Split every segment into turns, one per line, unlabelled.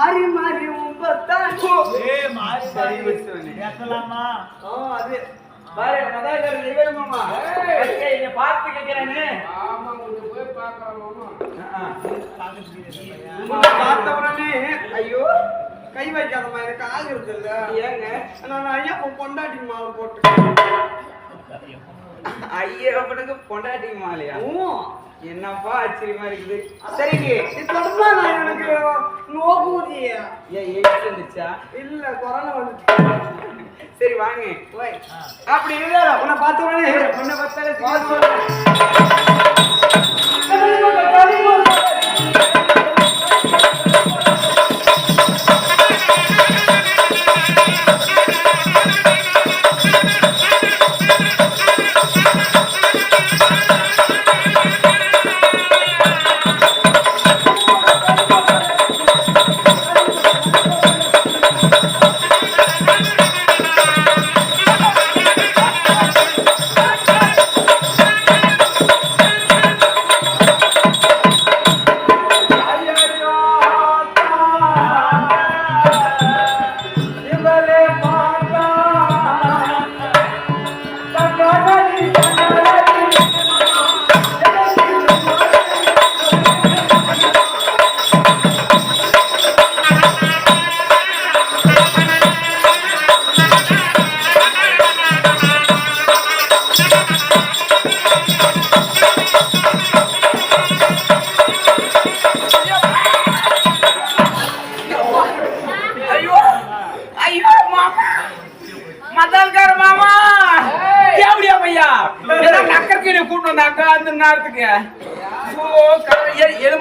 மாறி மாறி உம்பத்தான்
ஏய் மாறி. பேசலாமா?
ஆ, அது. பாரு மாமா. என்னை பார்த்து கேட்கிறேன்னு
ஆமா போய் பார்க்கலாம்
உங்களை பார்த்த உடனே ஐயோ கை வைக்காதம்மா எனக்கு ஆகுறது இல்ல ஏங்க. நான் ஐயா பொண்டாட்டி மாலை போட்டு. ஐயப்பனுக்கு பொண்டாட்டி மாலையா? என்னப்பா ஆச்சரியமா இருக்குது. சரிங்க இப்ப நான் எனக்கு நோக்குதிய ஏன் எய்ட்ஸ் வந்துச்சா இல்ல கொரோனா வந்துச்சு. சரி வாங்க. அப்படி இல்ல உன்னை பார்த்த உடனே உன்னை பார்த்தாலே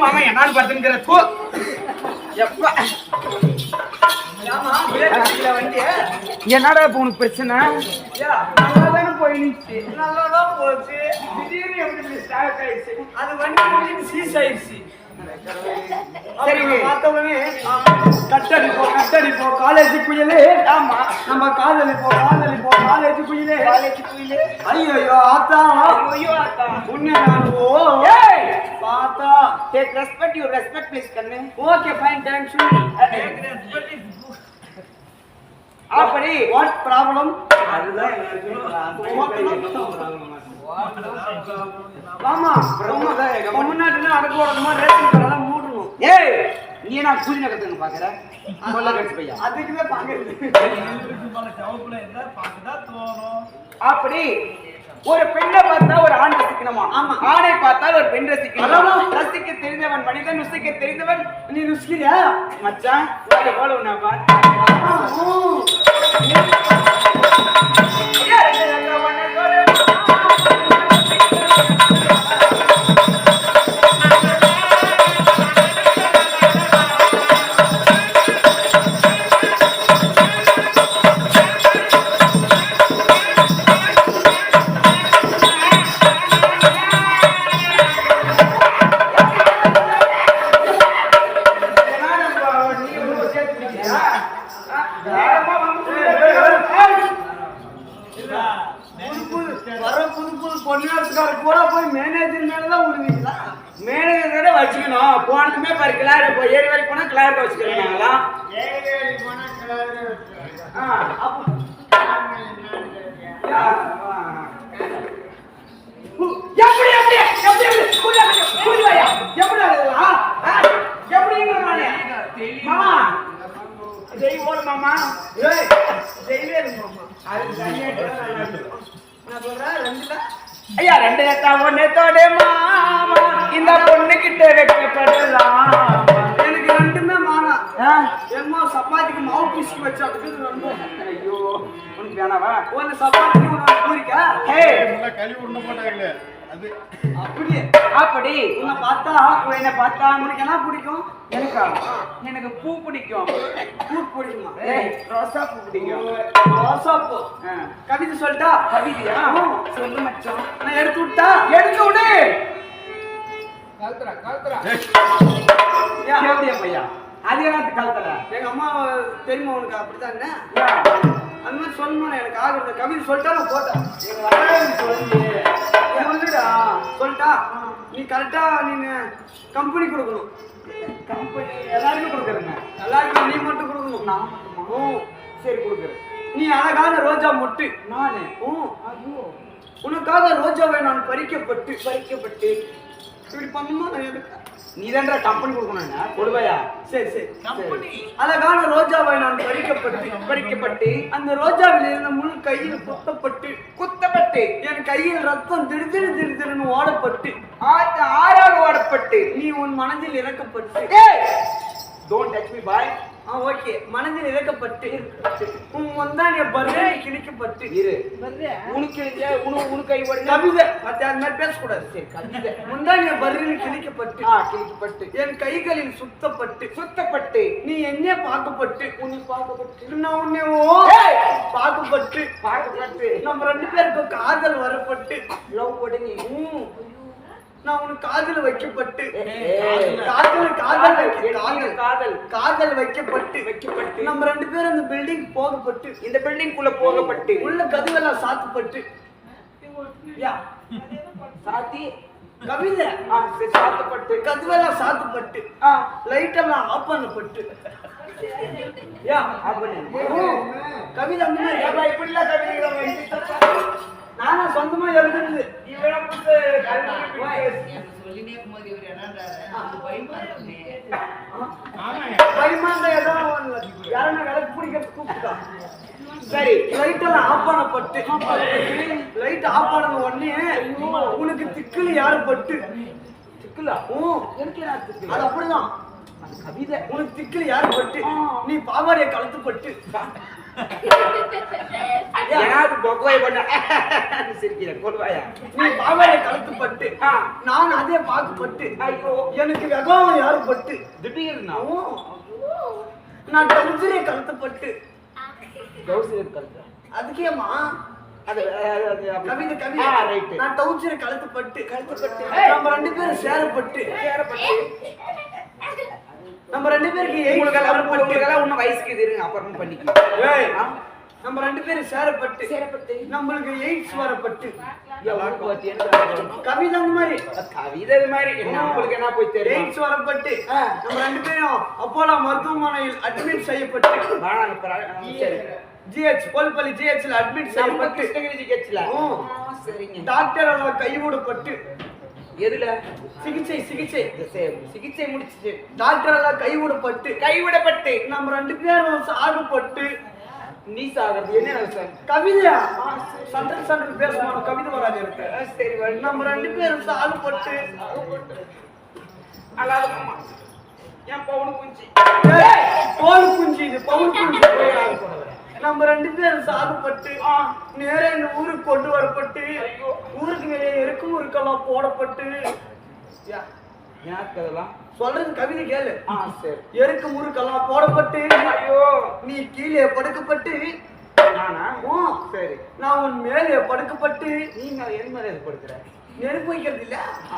மாமா என்னான்னு பார்த்துங்கிற தூ. எப்பா. என்னடா இப்ப உனக்கு பிரச்சனை? நல்லா தானே போயிடுச்சு நல்லா தான் போச்சு. திடீர்னு எப்படி ஸ்டார்ட் ஆயிடுச்சு. அது வண்டி சீஸ் ஆயிடுச்சு. சரிங்க பார்த்தவனே கட்டடி போ கட்டடி போ காலேஜ் குயிலே. ஆமா நம்ம காதலி போ காதலி போ காலேஜ் குயிலே. காலேஜ் குயிலே. ஐயோ ஆத்தா. ஐயோ ஆத்தா. உன்னை நான் ஓ ஏய்! பாத்தா. Take respect you respect please கண்ணு. ஓகே ஃபைன் தேங்க்ஸ் அப்படி வாட் ப்ராப்ளம் அதுதான் ஆமா தமிழ்நாட்டுல அடக்கு போடணுமா? ரேஷன் கடைலாம் மூடணும் ஏய் நீ நான் கூலி நகத்துக்கு பாக்குற? சொல்ல கட்சி பையா அதுக்குமே பாக்குறது. அப்படி ஒரு பெண்ணை பார்த்தா ஒரு ஆண் ரசிக்கணுமா? ஆமா. ஆணை பார்த்தால் ஒரு பெண் ரசிக்கணும்? ரசிக்க தெரிந்தவன் மனிதன் ருசிக்க தெரிந்தவன். நீ ருசிக்கிறியா? மச்சான் போல உன்னை வர விடுவீங்களா வச்சுக்கணும். போனதுமே பாரு கிளாரி போய் ஏறி வரைக்கும் போனா கிளாரி யா, ஆ. எப்படி எப்படி எப்படி எப்படி? புரியா புரியா எப்படி நானே மாமா. ஜெய் போடு மாமா. ஜெயிலே மாமா. அது தனியா எடுத்தா நல்லா இருக்கும். நான் சொல்றேன் ரெண்டுல. ஐயா ரெண்டு ஏத்தா ஒண்ணு தோடு மாமா. இந்த பொண்ணு கிட்ட வைக்கப்படலாம் எனக்கு ரெண்டுமே மானா எம்மா சப்பாத்திக்கு மாவு பிசுக்கி வச்சு அதுக்கு ரெண்டும். ஐயோ உனக்கு வேணாவா? ஒன்னு சப்பாத்திக்கு ஒன்னு பூரிக்கா? ஹே.
கழிவு உருண்டை போட்டாங்களே.
அப்படி. உன்னை பார்த்தா என்னை பார்த்தா உனக்கு என்ன பிடிக்கும்? எனக்கா? எனக்கு பூ பிடிக்கும். பூ பிடிக்குமா? ரோசா பூ பிடிக்கும். ரோசா பூ. கவிதை சொல்லிட்டா? கவிதையா? சொல்லு மச்சான். நான் எடுத்து விட்டா? எடுத்து விடு.
கழுத்துறா
எப்படியா பையா. அது காலத்துல எங்க அம்மா தெரியுமா உனக்கு? அப்படித்தானே அந்த மாதிரி சொல்லணும் எனக்கு ஆகுறது கவிதை சொல்லிட்டா நான் போட்டேன். எங்க வரவே சொல்லி. சொல்லுடா சொல்லிட்டா? நீ கரெக்டா நீ கம்பெனி கொடுக்கணும்.
கம்பெனி எல்லாருக்கும் கொடுக்குறேங்க.
எல்லாருக்கும் நீ மட்டும் கொடுக்கணும். நான் ஓ சரி கொடுக்குறேன். நீ அழகான ரோஜா மொட்டு.
நானே?
ஓ
ஐயோ.
உனக்காக ரோஜாவை நான் பறிக்கப்பட்டு பறிக்கப்பட்டு இப்படி பண்ணுமா? நீ தான்டா கம்பெனி கொடுக்கணும் கொடுவையா சரி சரி
கம்பெனி
அழகான ரோஜாவை நான் பறிக்கப்பட்டு பறிக்கப்பட்டு அந்த ரோஜாவில் இருந்த முள் கையில் குத்தப்பட்டு குத்தப்பட்டு என் கையில் ரத்தம் திடுதிடு திடுதிடுன்னு ஓடப்பட்டு ஆறாக ஓடப்பட்டு நீ உன் மனதில் இறக்கப்பட்டு. Don't touch me boy okay. மனதில் இறக்கப்பட்டு உன் வந்தானிய பர்ரே கிழிக்கப்பட்டு. இரு. உனக்கு உனக்கு உனக்கு கை ஓடி. கவிதை. மத்த அந்த மாதிரி பேசக்கூடாது. சரி கவிதை. முந்தானிய பர்ரில் கிழிக்கப்பட்டு. ஆ கிழிக்கப்பட்டு. என் கைகளில் சுத்தப்பட்டு. சுத்தப்பட்டு. நீ என்ன பார்க்கப்பட்டு உன்னை பார்க்கப்பட்டு நான் உன்னை ஓ பார்க்கப்பட்டு பார்க்கப்பட்டு நம்ம ரெண்டு பேருக்கு காதல் வரப்பட்டு. லவ் உடனே நான் உனக்கு காதல் வைக்கப்பட்டு. காதல் காதல் காதல் காதல். காதல்? வைக்கப்பட்டு. வைக்கப்பட்டு. நம்ம ரெண்டு பேரும் அந்த பில்டிங் போகப்பட்டு. இந்த பில்டிங் குள்ள போகப்பட்டு. உள்ள கதவெல்லாம் சாத்தப்பட்டு. யா. சாத்தி. கவிதை. சாத்தப்பட்டு. கதவெல்லாம் சாத்தப்பட்டு. லைட் எல்லாம் ஆஃப் பண்ணப்பட்டு. யா. ஆஃப் பண்ணு. கவிதை அந்த மாதிரி. ஏப்பா, இப்படிலாம் கவிதை எழுதுறாங்க. நானா சொந்தமா எழுதுறது. இவன் சரி லைட் எல்லாம் ஆஃப் பண்ணப்பட்டு லைட் ஆஃப் பண்ண உடனே உனக்கு திக்குல யாரு பட்டு திக்குலா ஓ எனக்கு அது அப்படிதான் அது கவிதை உனக்கு திக்குல யாரு பட்டு? நீ பாவாடைய கலத்து பட்டு. ஏனாது பொக்வாய் பண்ண. சிரிக்கிற கொடுவாயா நீ பாவாடைய கலத்து பட்டு. நான் அதே பாக்குப்பட்டு ஐயோ. எனக்கு வெகம் யாரு பட்டு? திடீர்னு. நான் டவுசரே கலத்த அதுக்கேமா அது கவிதை கவிதை. நான் டவுசரே கலத்தப்பட்டு கலத்தப்பட்டு நம்ம ரெண்டு பேரும் சேரப்பட்டு சேரப்பட்டு நம்ம ரெண்டு பேருக்கு உங்களுக்கெல்லாம் உங்களுக்கெல்லாம் இன்னும் வயசுக்கு இது இருங்க அப்புறமா பண்ணிக்கலாம். நம்ம ரெண்டு பேரும் சேரப்பட்டு. சேரப்பட்டு. நம்மளுக்கு எய்ட்ஸ் வரப்பட்டு. கவிதை அந்த மாதிரி. கவிதை இது மாதிரி. நம்மளுக்கு என்ன போய் தெரியும்? எய்ட்ஸ் வரப்பட்டு. நம்ம ரெண்டு பேரும் அப்போலோ மருத்துவமனையில் அட்மிட் செய்யப்பட்டு. ஜிஹெச் போல்பள்ளி ஜிஹெச்ல அட்மிட் செய்யப்பட்டு. கிருஷ்ணகிரி ஜிஹெச்ல சரிங்க. டாக்டர் கைவிடப்பட்டு. எதுல? சிகிச்சை சிகிச்சை. சிகிச்சை முடிச்சிட்டு டாக்டர் எல்லாம் கைவிடப்பட்டு. கைவிடப்பட்டு. நம்ம ரெண்டு பேரும் சாகுப்பட்டு நீ சாகிறது. என்ன கவிதையா? சண்டல் சண்டல் பேசணும் கவிதை வராது எனக்கு. சரி நம்ம ரெண்டு பேரும் சாகுப்பட்டு அழாதம்மா என் பவுன் குஞ்சு? பவுன் குஞ்சு இது பவுன் குஞ்சு. நம்ம ரெண்டு பேரும் சாகுப்பட்டு நேரா இந்த ஊருக்கு கொண்டு வரப்பட்டு வெளியே ஊருக்கெல்லாம் போடப்பட்டு. சொல்றது கவிதை கேளு. எருக்கு முறுக்கெல்லாம் போடப்பட்டு. ஐயோ. நீ கீழே படுக்கப்பட்டு. நானா? ஓ சரி. நான் உன் மேலே படுக்கப்பட்டு. நீ என் மேலே படுக்கிற? நெருப்பு வைக்கிறது இல்ல?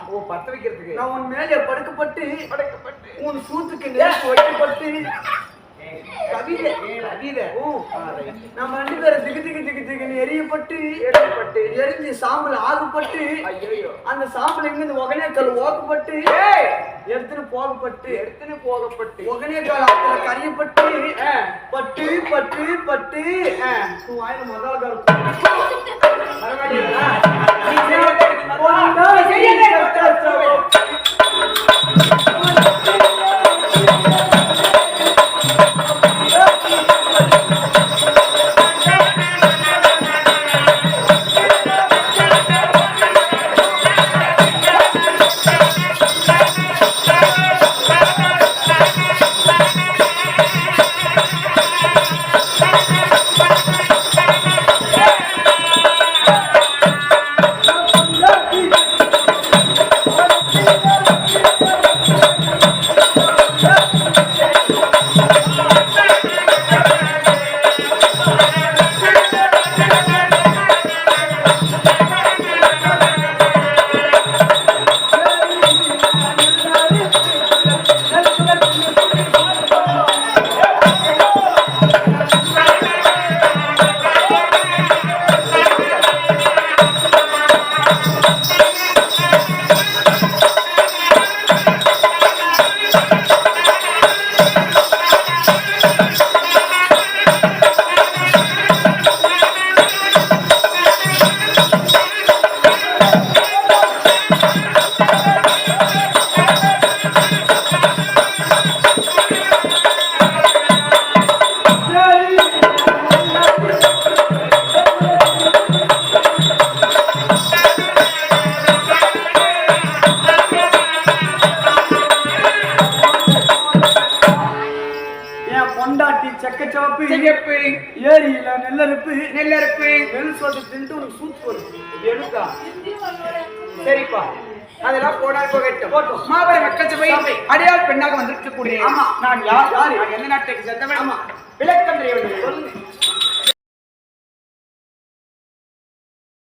ஓ பத்த வைக்கிறதுக்கு. நான் உன் மேலே படுக்கப்பட்டு. படுக்கப்பட்டு. உன் சூத்துக்கு நெருப்பு வைக்கப்பட்டு. நம்ம ரெண்டு பேரும் திகு திகு திகு திகுன்னு எரியப்பட்டு எரியப்பட்டு. எரிஞ்சு சாம்பல் ஆகுப்பட்டு அந்த சாம்பல் இங்கிருந்து ஒகனேக்கல் ஓக்கப்பட்டு எடுத்துன்னு போகப்பட்டு. எடுத்துன்னு போகப்பட்டு. ஒகனேக்கால் ஆத்துல கரியப்பட்டு பட்டு பட்டு பட்டு. வாயில முதல்ல காலம் பரவாயில்ல பொண்டாட்டி செக்க சிவப்பு
சிகப்பு
ஏரியில நெல்லறுப்பு.
நெல்லறுப்பு.
நெல் சொட்டு தின்ட்டு உனக்கு சூத்து வரும் எடுக்கா.
சரிப்பா. அதெல்லாம் போடா போகட்டும்
போட்டும்.
மாபெரும் மக்கள் சபை
சபை.
அடையாள் பெண்ணாக வந்திருக்கக்கூடிய
ஆமா.
நான் யார்?
யாரு?
எந்த நாட்டுக்கு சென்றவன்? விளக்கம் தெரிய வேண்டும்